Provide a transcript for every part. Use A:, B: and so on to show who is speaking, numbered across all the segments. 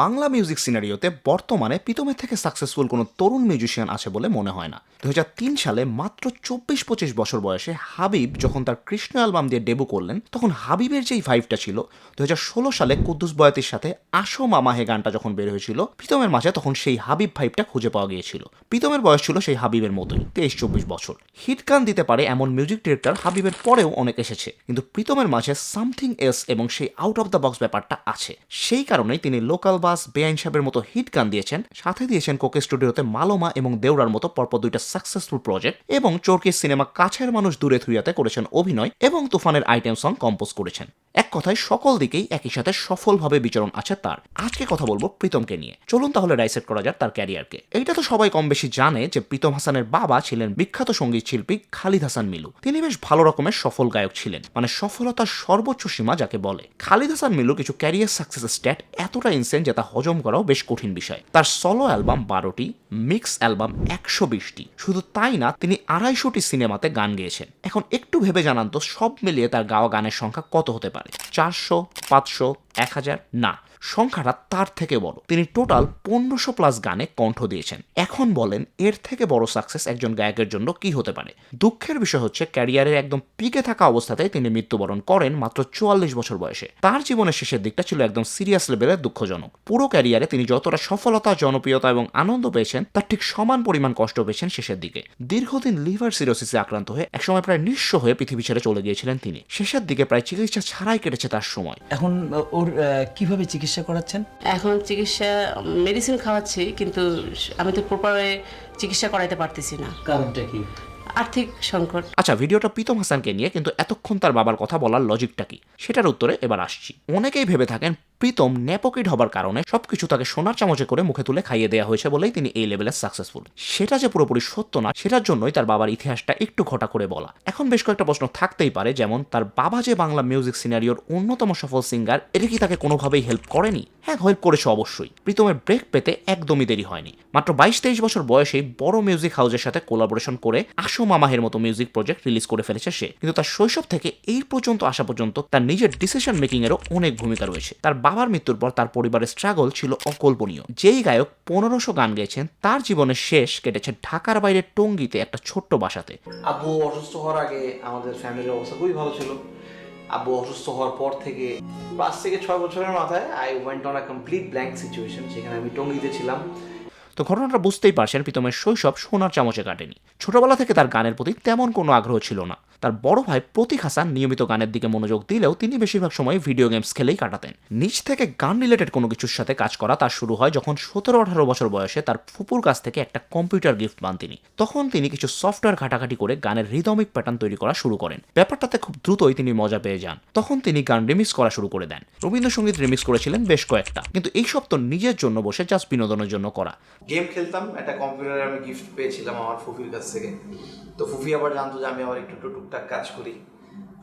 A: Bangla music সিনারিওতে বর্তমানে পিতমের থেকে successful কোনো তরুণ মিউজিশিয়ান আছে বলে মনে হয় না। দু হাজার তিন সালে মাত্র চব্বিশ পঁচিশ বছর বয়সে হাবিব যখন তার কৃষ্ণ অ্যালবাম দিয়ে ডেবু করলেন, তখন হাবিবের যেই ভাইভটা ছিল দু হাজার ষোলো সালে কুদ্দুস বয়াতির সাথে আসো মামাহে গানটা যখন বের হয়েছিল, প্রীতমের মাঝে তখন সেই হাবিব ভাইভটা খুঁজে পাওয়া গিয়েছিল। প্রীতমের বয়স ছিল সেই হাবিবের মতোই তেইশ চব্বিশ বছর। হিট গান দিতে পারে এমন মিউজিক ডিরেক্টর হাবিবের পরেও অনেক এসেছে, কিন্তু প্রীতমের মাঝে সামথিং এস এবং সেই আউট অফ দ্য বক্স ব্যাপারটা আছে। সেই কারণেই তিনি লোকাল বাস বেআইন সাহেবের মতো হিট গান দিয়েছেন। সাথে দিয়েছেন কোকে স্টুডিওতে মালোমা এবং দেউরার মতো পরপর দুইটা সাকসেসফুল প্রজেক্ট এবং চোরকির সিনেমা কাছের মানুষ দূরে থুইয়াতে করেছেন অভিনয় এবং তুফানের আইটেম সং কম্পোজ করেছেন। কথায় সকল দিকেই একই সাথে সফলভাবে বিচরণ আছে তার। আজকে কথা বলব প্রীতমকে নিয়ে। চলুন তাহলে ডাইসেক্ট করা যাক তার ক্যারিয়ারকে। এইটা তো সবাই কম বেশি জানে যে প্রীতম হাসানের বাবা ছিলেন বিখ্যাত সংগীত শিল্পী খালিদ হাসান মিলু। তিনি বেশ ভালো রকমের সফল গায়ক ছিলেন মানে সফলতার সর্বোচ্চ সীমা যাকে বলে। খালিদ হাসান মিলু কিছু ক্যারিয়ার সাকসেস স্ট্যাট এতটা ইনসেন যে তা হজম করাও বেশ কঠিন বিষয়। তার সলো অ্যালবাম বারোটি মিক্স অ্যালবাম একশো বিশটি। শুধু তাই না, তিনি আড়াইশোটি সিনেমাতে গান গেয়েছেন। এখন একটু ভেবে জানান তো, সব মিলিয়ে তার গাওয়া গানের সংখ্যা কত হতে পারে? চারশো পাঁচশো এক হাজার না। সংখ্যাটা তার থেকে বড়। তিনি টোটাল পনেরোশো প্লাস গানে কণ্ঠ দিয়েছেন। এখন বলেন, এর থেকে বড় সাকসেস একজন গায়কের জন্য কি হতে পারে? দুঃখের বিষয় হচ্ছে ক্যারিয়ারের একদম পিকে থাকা অবস্থাতেই তিনি মৃত্যুবরণ করেন মাত্র চুয়াল্লিশ বছর বয়সে। তার জীবনের শেষের দিকটা ছিল একদম সিরিয়াস লেভেলের দুঃখজনক। পুরো ক্যারিয়ারে তিনি যতটা সফলতা, জনপ্রিয়তা এবং আনন্দ পেয়েছেন, তার ঠিক সমান পরিমাণ কষ্ট পেয়েছেন শেষের দিকে। দীর্ঘদিন লিভার সিরোসিসে আক্রান্ত হয়ে একসময় প্রায় নিঃস্ব হয়ে পৃথিবী ছেড়ে চলে গিয়েছিলেন তিনি। শেষের দিকে প্রায় চিকিৎসা ছাড়াই কেটেছে তার সময়।
B: এখন ওর কীভাবে চিকিৎসা করাচ্ছেন?
C: এখন চিকিৎসা মেডিসিন খাওয়াচ্ছি কিন্তু আমি তো প্রপারে চিকিৎসা করাইতে পারতেছি না।
B: কারণটা কি?
C: আর্থিক সংকট।
A: আচ্ছা ভিডিওটা প্রীতম হাসানকে নিয়ে কিন্তু এতক্ষণ তার বাবার কথা বলার লজিকটা কি? সেটার উত্তরে এবার আসছি। অনেকেই ভেবে থাকেন প্রীতম নেপোকিট হবার কারণে সবকিছু তাকে সোনার চামচে করে মুখে তুলে খাইয়ে দেওয়া হয়েছে বলেই তিনি এই লেভেলের সাকসেসফুল সেটা যে পুরোপুরি সত্য না, সেটার জন্যই তার বাবার ইতিহাসটা একটু ঘটা করে বলা। এখন বেশ কয়েকটা প্রশ্ন থাকতেই পারে, যেমন তার বাবা যে বাংলা মিউজিক সিনারিওর অন্যতম সফল সিঙ্গার এটা কি তাকে কোনোভাবেই হেল্প করেনি? হ্যাঁ হেল্প করেছে অবশ্যই। প্রীতমের ব্রেক পেতে একদমই দেরি হয়নি। মাত্র বাইশ তেইশ বছর বয়সে বড় মিউজিক হাউসের সাথে কোলাবোরেশন করে আশো মামাহের মতো মিউজিক প্রজেক্ট রিলিজ করে ফেলেছে সে। কিন্তু তার শৈশব থেকে এই পর্যন্ত আসা পর্যন্ত তার নিজের ডিসিশন মেকিং এরও অনেক ভূমিকা রয়েছে। তার বাবার মৃত্যুর পর তার পরিবারের স্ট্রাগল ছিল অকল্পনীয়। যেই গায়ক পনেরোশো গান গেয়েছেন তার জীবনের শেষ কেটেছে ঢাকার বাইরে টঙ্গিতে একটা ছোট্ট বাসাতে।
D: আব্বু অসুস্থ হওয়ার আগে আমাদের ফ্যামিলির অবস্থা খুবই ভালো ছিল। আব্বু অসুস্থ হওয়ার পর থেকে পাঁচ থেকে ছয় বছরের মাথায় I went on a complete blank situation সেখানে আমি টঙ্গিতে ছিলাম।
A: তো ঘটনাটা বুঝতেই পারছেন প্রীতমের শৈশব সোনার চামচে কাটেনি। ছোটবেলা থেকে তার গানের প্রতি তেমন কোনো আগ্রহ ছিল না। তার বড় ভাই প্রতীক হাসান নিয়মিত গানের দিকে মনোযোগ দিলেও তিনি বেশিরভাগ সময় ভিডিও গেমস খেলেই কাটাতেন। নিজ থেকে গান রিলেটেড কোনো কিছুর সাথে কাজ করা তার শুরু হয় যখন সতেরো আঠারো বছর বয়সে তার ফুপুর কাছ থেকে একটা কম্পিউটার গিফট পান তিনি। তখন তিনি কিছু সফটওয়্যার ঘাটাঘাটি করে গানের রিদমিক প্যাটার্ন তৈরি করা শুরু করেন। ব্যাপারটাতে খুব দ্রুতই তিনি মজা পেয়ে যান। তখন তিনি গান রিমিক্স করা শুরু করে দেন। রবীন্দ্রসঙ্গীত রিমিক্স করেছিলেন বেশ কয়েকটা। কিন্তু এইসব তো নিজের জন্য বসে জাস্ট বিনোদনের জন্য করা।
D: গেম খেলতাম, একটা কম্পিউটারে আমি গিফট পেয়েছিলাম আমার ফুফির কাছ থেকে। তো ফুফি আবার জানতো যে আমি আবার একটু একটু টুকটাক কাজ করি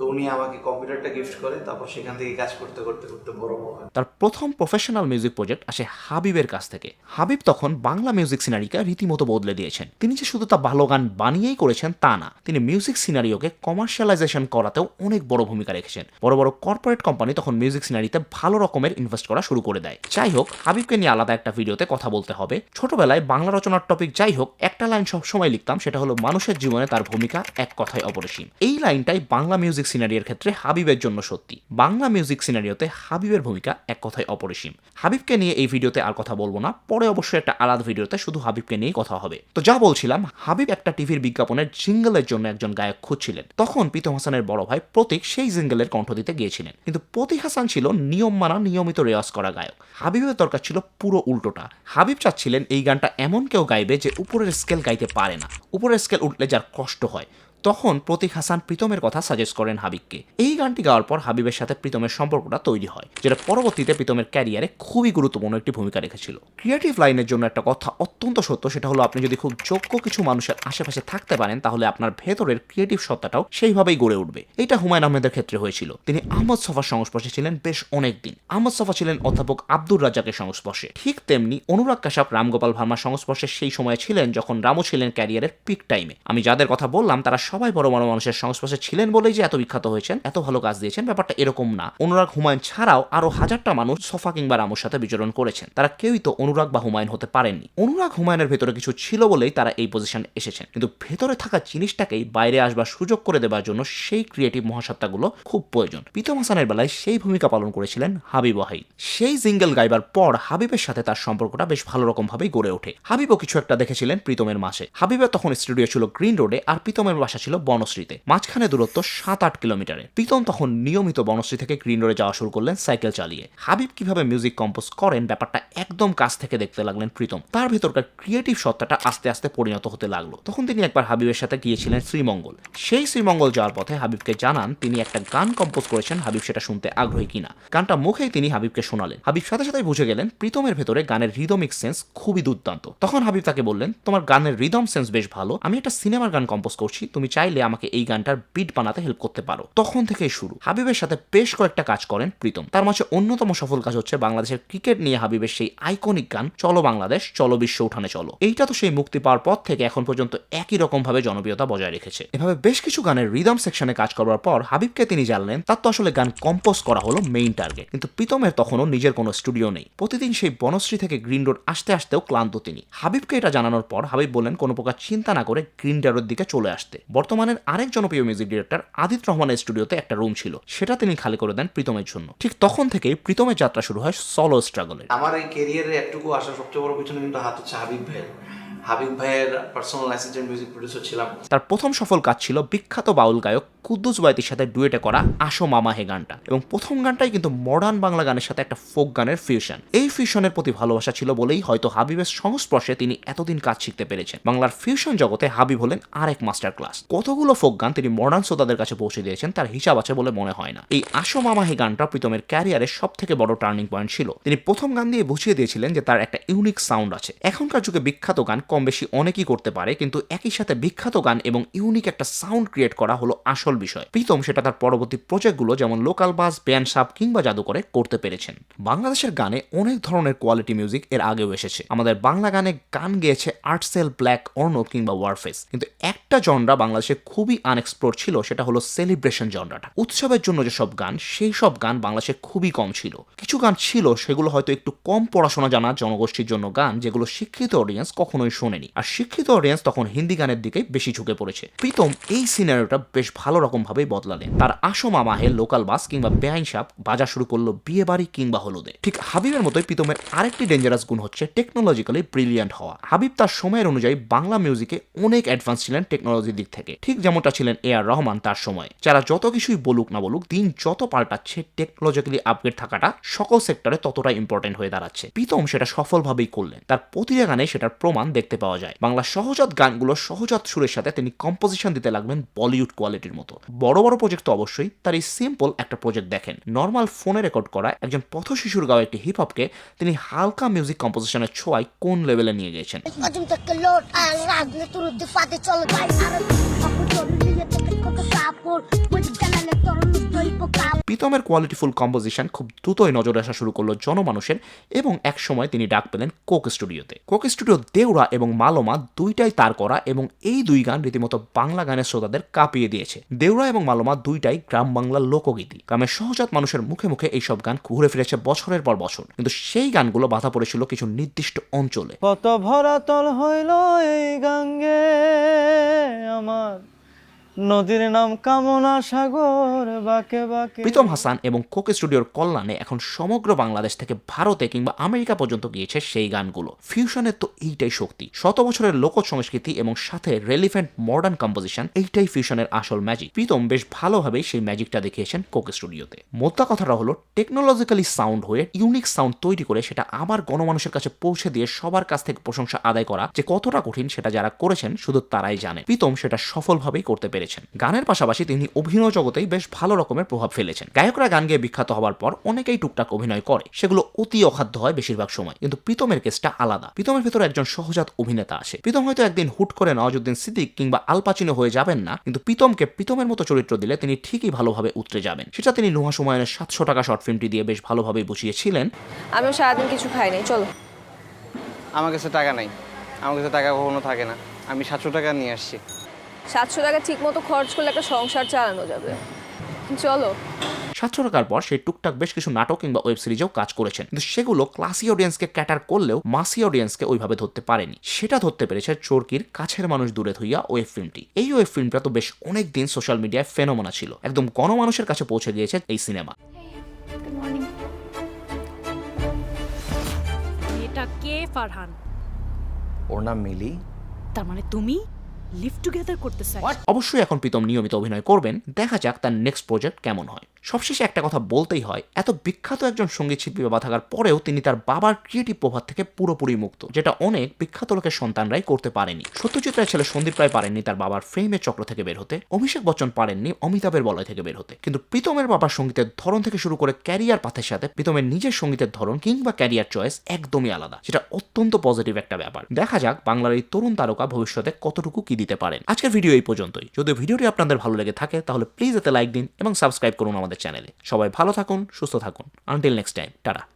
D: তো উনি আমাকে কম্পিউটারটা গিফট করে, তারপর সেখান থেকে কাজ করতে করতে করতে বড় হয়।
A: তার প্রথম প্রফেশনাল মিউজিক প্রজেক্ট আসে হাবিবের কাছ থেকে। হাবিব তখন বাংলা মিউজিক রীতিমতো বদলে দিয়েছেন। তিনি যে শুধু তা ভালো গান বানিয়েই করেছেন, তা না, তিনি মিউজিক সিনারিওকে কমার্শিয়ালাইজেশন করাতেও অনেক বড় ভূমিকা রেখেছেন। বড় বড় কর্পোরেট কোম্পানি তখন মিউজিক সিনারিতে ভালো রকমের ইনভেস্ট করা শুরু করে দেয়। যাই হোক, হাবিবকে নিয়ে আলাদা একটা ভিডিওতে কথা বলতে হবে। ছোটবেলায় বাংলা রচনার টপিক যাই হোক, একটা লাইন সবসময় লিখতাম, সেটা হলো, মানুষের জীবনে তার ভূমিকা এক কথায় অপরিসীম। এই লাইনটাই বাংলা মিউজিক সিনারির ক্ষেত্রে হাবিবের জন্য সত্যি। বাংলা মিউজিক সিনারিওতে হাবিবের ভূমিকা এক কথায় অপরিসীম। হাবিবকে নিয়ে এই ভিডিওতে আর কথা বলব না। পরে অবশ্যই একটা আলাদা ভিডিওতে শুধু হাবিবকে নিয়েই কথা হবে। তো যা বলছিলাম, হাবিব একটা টিভির বিজ্ঞাপনের জিঙ্গলের জন্য একজন গায়ক খুঁজছিলেন। তখন প্রীতম হাসানের বড় ভাই প্রতীক সেই জিঙ্গলের কণ্ঠ দিতে গিয়েছিলেন। কিন্তু প্রতীক হাসান ছিল নিয়ম মানা, নিয়মিত রেওয়াজ করা গায়ক। হাবিবের দরকার ছিল পুরো উল্টোটা। হাবিব চাচ্ছিলেন এই গানটা এমন কেউ গাইবে যে উপরের স্কেল গাইতে পারে না। উপরের স্কেল উঠলে যার কষ্ট হয়। তখন প্রতীক হাসান প্রীতমের কথা সাজেস্ট করেন হাবিবকে। এই গানটি গাওয়ার পর হাবিবের সাথে প্রীতমের সম্পর্কটা তৈরি হয়, যেটা পরবর্তীতে প্রীতমের ক্যারিয়ারে খুবই গুরুত্বপূর্ণ একটি ভূমিকা রেখেছিল। ক্রিয়েটিভ লাইনের জন্য একটা কথা অত্যন্ত সত্য, সেটা হলো আপনি যদি খুব যোগ্য কিছু মানুষের আশেপাশে থাকতে পারেন, তাহলে আপনার ভেতরের ক্রিয়েটিভ সত্তাটাও সেইভাবেই গড়ে উঠবে। এটা হুমায়ুন আহমেদের ক্ষেত্রে হয়েছিল। তিনি আহমদ সফার সংস্পর্শে ছিলেন বেশ অনেক দিন। আহমদ সফা ছিলেন অধ্যাপক আব্দুর রাজাকের সংস্পর্শে। ঠিক তেমনি অনুরাগ কাশ্যপ, রামগোপাল ভার্মার সংস্পর্শে সেই সময় ছিলেন যখন রামও ছিলেন ক্যারিয়ারের পিক টাইমে আমি যাদের কথা বললাম, তারা সবাই বড় বড় মানুষের সংস্পর্শে ছিলেন বলেই যে এত বিখ্যাত হয়েছেন, এত ভালো কাজ দিয়েছেন, ব্যাপারটা এরকম না। অনুরাগ হুমায়ুন ছাড়াও আরও হাজারটা মানুষ সোফা কিংবা রামুর সাথে বিচরণ করেছেন। তারা কেউই তো অনুরাগ বা হুমায়ুন হতে পারেননি। অনুরাগ হুমায়ুনের ভেতরে কিছু ছিল বলেই তারা এই পজিশন এসেছেন। কিন্তু ভেতরে থাকা জিনিসটাকেই বাইরে আসবার সুযোগ করে দেওয়ার জন্য সেই ক্রিয়েটিভ মহাসত্তাগুলো খুব প্রয়োজন। প্রীতম হাসানের বেলায় সেই ভূমিকা পালন করেছিলেন হাবিব ওয়াহিদ। সেই জিঙ্গেল গাইবার পর হাবিবের সাথে তার সম্পর্কটা বেশ ভালো রকম ভাবেই গড়ে ওঠে। হাবিবও কিছু একটা দেখেছিলেন প্রীতমের মাসে হাবিবের তখন স্টুডিও ছিল গ্রিন রোডে আর প্রীতমের বাসা ছিল বনশ্রীতে, মাঝখানে দূরত্ব সাত আট কিলোমিটারে। প্রীতম তখন নিয়মিত বনশ্রী থেকে গ্রিন রোডে যাওয়া শুরু করলেন সাইকেল চালিয়ে। হাবিব কীভাবে মিউজিক কম্পোজ করেন ব্যাপারটা একদম কাছ থেকে দেখতে লাগলেন প্রীতম। তার ভেতরকার ক্রিয়েটিভ সত্তাটা আস্তে আস্তে পরিণত হতে লাগল। তখন তিনি একবার হাবিবের সাথে গিয়েছিলেন শ্রীমঙ্গল। সেই শ্রীমঙ্গল যাওয়ার পথে হাবিবকে জানান তিনি একটা গান কম্পোজ করেছেন, হাবিব সেটা শুনতে আগ্রহী কিনা। গানটা মুখেই তিনি হাবিবকে শোনালেন। হাবিব সাথে সাথে বুঝে গেলেন প্রীতমের ভেতরে গানের রিদমিক সেন্স খুবই দুর্দান্ত। তখন হাবিব তাকে বললেন, তোমার গানের রিদম সেন্স বেশ ভালো। আমি একটা সিনেমার গান কম্পোজ করছি, তুমি চাইলে আমাকে এই গানটার বিট বানাতে হেল্প করতে পারো। তখন থেকেই শুরু। হাবিবের সাথে বেশ কয়েকটা কাজ করেন প্রীতম। তার মাঝে অন্যতম সফল কাজ হচ্ছে বাংলাদেশের ক্রিকেট নিয়ে হাবিবের সেই আইকনিক গান, চলো বাংলাদেশ, চলো বিশ্ব উঠানে চলো। এইটা তো সেই মুক্তি পাওয়ার পর থেকে এখন পর্যন্ত একই রকম ভাবে জনপ্রিয়তা বজায় রেখেছে। এভাবে বেশ কিছু গানের রিদম সেকশনে কাজ করবার পর হাবিবকে তিনি জানলেন, তার তো আসলে গান কম্পোজ করা হলো মেইন টার্গেট কিন্তু প্রীতমের তখনও নিজের কোনো স্টুডিও নেই। প্রতিদিন সেই বনশ্রী থেকে গ্রিন রোড আসতে আসতেও ক্লান্ত তিনি। হাবিবকে এটা জানানোর পর হাবিব বললেন, কোনো প্রকার চিন্তা না করে গ্রিন রোডের দিকে চলে আসতে। বর্তমানের আরেক জনপ্রিয় মিউজিক ডিরেক্টর আদিত রহমানের স্টুডিওতে একটা রুম ছিল। সেটা তিনি খালি করে দেন প্রীতমের জন্য। ঠিক তখন থেকেই প্রীতমের যাত্রা শুরু হয় সলো স্ট্রাগলের
D: আমার এই ক্যারিয়ারে একটুকু আসা সবচেয়ে বড় পিছনে কিন্তু হাত হচ্ছে হাবিব ভাইয়ের। হাবিব ভাইয়ের পার্সোনাল অ্যাসিস্ট্যান্ট মিউজিক প্রডিউসার ছিলাম।
A: তার প্রথম সফল কাজ ছিল বিখ্যাত বাউল গায়ক কুদ্দুস বাইতির সাথে ডুয়েটে করা আসো মামা হে গানটা। এবং প্রথম গানটাই কিন্তু মডার্ন বাংলা গানের সাথে একটা ফোক গানের ফিউশন এই ফিউশনের প্রতি ভালোবাসা ছিল বলেই হয়তো হাবিবের সংস্পর্শে তিনি এতদিন কাজ শিখতে পেরেছেন। বাংলার ফিউশন জগতে হাবিব হলেন আরেক মাস্টার ক্লাস কতগুলো ফোক গান তিনি মডার্ন শ্রোতাদের কাছে পৌঁছে দিয়েছেন তার হিসাব আছে বলে মনে হয় না। এই আসো মামা হে গানটা প্রীতমের ক্যারিয়ারের সব থেকে বড় টার্নিং পয়েন্ট ছিল। তিনি প্রথম গান দিয়ে বুঝিয়ে দিয়েছিলেন যে তার একটা ইউনিক সাউন্ড আছে। এখনকার যুগে বিখ্যাত গান কম বেশি অনেকেই করতে পারে, কিন্তু একই সাথে বিখ্যাত গান এবং ইউনিক একটা সাউন্ড ক্রিয়েট করা হলো আসল বিষয়। প্রীতম সেটা তার পরবর্তী প্রজেক্টগুলো যেমন লোকাল বাস ব্যান্ড সাপ কিংবা জাদুকরে করতে পেরেছেন। বাংলাদেশের গানে অনেক ধরনের কোয়ালিটি মিউজিক এর আগেও এসেছে। আমাদের বাংলা গানে গান গেয়েছে আর্টসেল ব্ল্যাক অর্ণব কিংবা ওয়ারফেস কিন্তু একটা জনরা বাংলাদেশে খুবই আনএক্সপ্লোর ছিল, সেটা হলো সেলিব্রেশন জনরাটা উৎসবের জন্য যেসব গান, সেই সব গান বাংলাদেশে খুবই কম ছিল। কিছু গান ছিল, সেগুলো হয়তো একটু কম পড়াশোনা জানা জনগোষ্ঠীর জন্য গান, যেগুলো শিক্ষিত অডিয়েন্স কখনোই শোনেনি। আর শিক্ষিত অডিয়েন্স তখন হিন্দি গানের দিকেই বেশি ঝুঁকে পড়েছে। প্রীতম এই সিনারিওটা বেশ ভালো রকম ভাবেই বদলালেন। তার আসো মামাহে লোকাল বাস কিংবা বেআইন সাপ বাজা শুরু করল বিয়ে বাড়ি কিংবা হলুদে। ঠিক হাবিবের মতোই প্রীতমের আরেকটি ডেঞ্জারাস গুণ হচ্ছে টেকনোলজিক্যালি ব্রিলিয়ান্ট হওয়া। হাবিব তার সময়ের অনুযায়ী বাংলা মিউজিকে অনেক অ্যাডভান্স ছিলেন টেকনোলজির দিক থেকে। ঠিক যেমনটা ছিলেন এ আর রহমান তার সময়। যারা যত কিছুই বলুক না বলুক, দিন যত পাল্টাচ্ছে টেকনোলজিক্যালি আপগ্রেড থাকাটা সকল সেক্টরে ততটাই ইম্পর্টেন্ট হয়ে দাঁড়াচ্ছে। প্রীতম সেটা সফলভাবেই করলেন। তার প্রতিটা গানে সেটার প্রমাণ দেখতে পাওয়া যায়। বাংলা সহজাত গানগুলো সহজাত সুরের সাথে তিনি কম্পোজিশন দিতে লাগবেন বলিউড কোয়ালিটির মতো। বড় বড় প্রজেক্ট তো অবশ্যই, তার এই সিম্পল একটা প্রজেক্ট দেখেন। নর্মাল ফোনে রেকর্ড করা একজন পথ শিশুর গাওয়া একটি হিপ হপকে তিনি হালকা মিউজিক কম্পোজিশনের ছোঁয়ায় কোন লেভেলে নিয়ে গেছেন
E: Poca
A: প্রীতমের কোয়ালিটিফুল কম্পোজিশন খুব দ্রুতই নজরে আসা শুরু করল জনমানুষের এবং এক সময় তিনি ডাক পেলেন কোক স্টুডিওতে। কোক স্টুডিও দেউরা এবং মালোমা দুইটাই তার করা এবং এই দুই গান রীতিমতো বাংলা গানের শ্রোতাদের কাঁপিয়ে দিয়েছে। দেউরা এবং মালোমা দুইটাই গ্রাম বাংলার লোকগীতি। গ্রামের সহজাত মানুষের মুখে মুখে এইসব গান ঘুরে ফিরেছে বছরের পর বছর। কিন্তু সেই গানগুলো বাধা পড়েছিল কিছু নির্দিষ্ট অঞ্চলে।
F: কত ভরাতল হইল এই গাঙ্গে আমার। নদীর নাম কামনা সাগর, বাকে বাকে।
A: প্রীতম হাসান এবং কোক স্টুডিওর কল্যাণে এখন সমগ্র বাংলাদেশ থেকে ভারতে কিংবা আমেরিকা পর্যন্ত গিয়েছে সেই গানগুলো। ফিউশনের তো এইটাই শক্তি। শত বছরের লোক সংস্কৃতি এবং সাথে রেলিভেন্ট মডার্ন কম্পোজিশন এইটাই ফিউশনের আসল ম্যাজিক প্রীতম বেশ ভালোভাবেই সেই ম্যাজিকটা দেখিয়েছেন কোক স্টুডিওতে। মোদ্দা কথাটা হলো টেকনোলজিক্যালি সাউন্ড হয়ে ইউনিক সাউন্ড তৈরি করে সেটা আবার গণমানুষের কাছে পৌঁছে দিয়ে সবার কাছ থেকে প্রশংসা আদায় করা যে কতটা কঠিন সেটা যারা করেছেন, শুধু তারাই জানে। প্রীতম সেটা সফলভাবেই করতে পেরেছেন গানের পাশাপাশি তিনি অভিনয় জগতেই বেশ ভালো রকমের প্রভাব ফেলেছেন। গায়করা গান গেয়ে বিখ্যাত হওয়ার পর অনেকেই টুকটাক অভিনয় করে। সেগুলো অতি অখাদ্য হয় বেশিরভাগ সময়। কিন্তু প্রীতমের কেসটা আলাদা। প্রীতমের ভেতরে একজন সহজাত অভিনেতা আসে। প্রীতম হয়তো একদিন হুট করে নওয়াজুদ্দিন সিদ্দিক কিংবা আলপাচিনো হয়ে যাবেন না কিন্তু প্রীতমকে প্রীতমের মতো চরিত্র দিলে তিনি ঠিকই ভালোভাবে উতরে যাবেন। সেটা তিনি নুহা সুমায়নের সাতশো টাকা শর্ট ফিল্মটি দিয়ে বেশ ভালোভাবেই বুঝিয়েছিলেন।
G: আমিও সারাদিন কিছু খাই নাই চলো।
F: আমার কাছে টাকা নাই। আমার কাছে টাকা কখনো থাকে না। আমি সাতশো টাকা নিয়ে আসছি।
G: সাতশো টাকা ঠিক মতো খরচ করলে একটা সংসার চালানো যাবে। চলো।
A: সাতশো টাকার পর সে টুকটাক বেশ কিছু নাটক কিংবা ওয়েব সিরিজেও কাজ করেছেন। কিন্তু সেগুলো ক্লাসি অডিয়েন্সকে ক্যাটার করলেও মাসি অডিয়েন্সকে ওইভাবে ধরতে পারেনি। সেটা ধরতে পেরেছে চোরকির কাছের মানুষ দূরে থইয়া ওয়েব ফিল্মটি। এই ওয়েব ফিল্মটা তো বেশ অনেক দিন সোশ্যাল মিডিয়ায় ফেনোমনা ছিল। একদম গণমানুষের কাছে পৌঁছে গিয়েছে এই সিনেমা।
H: এটা কে ফারহান?
I: ওর নাম মিলি।
H: তার মানে তুমি? লিভ টুগেদার করতে চাই।
A: অবশ্যই এখন প্রীতম নিয়মিত অভিনয় করবেন। দেখা যাক তার নেক্সট প্রজেক্ট কেমন হয়। সবশেষে একটা কথা বলতেই হয়, এত বিখ্যাত একজন সংগীত শিল্পী বাবা থাকার পরেও তিনি তার বাবার ক্রিয়েটিভ প্রভাব থেকে পুরোপুরি মুক্ত, যেটা অনেক বিখ্যাত লোকের সন্তানরাই করতে পারেনি। সত্যজিৎ রায় ছেলে সন্দীপ রায় পারেননি তার বাবার ফ্রেমের চক্র থেকে বের হতে, অভিষেক বচ্চন পারেননি অমিতাভের বলয় থেকে বের হতে। কিন্তু প্রীতমের বাবার সঙ্গীতের ধরন থেকে শুরু করে ক্যারিয়ার পাথের সাথে প্রীতমের নিজের সঙ্গীতের ধরন কিংবা ক্যারিয়ার চয়েস একদমই আলাদা, যেটা অত্যন্ত পজিটিভ একটা ব্যাপার। দেখা যাক বাংলার এই তরুণ তারকা ভবিষ্যতে কতটুকু কি দিতে পারেন। আজকের ভিডিও এই পর্যন্তই। যদি ভিডিওটি আপনাদের ভালো লেগে থাকে, তাহলে প্লিজ এতে লাইক দিন এবং সাবস্ক্রাইব করুন আমাদের চ্যানেলে। সবাই ভালো থাকুন সুস্থ থাকুন। Until next time tata.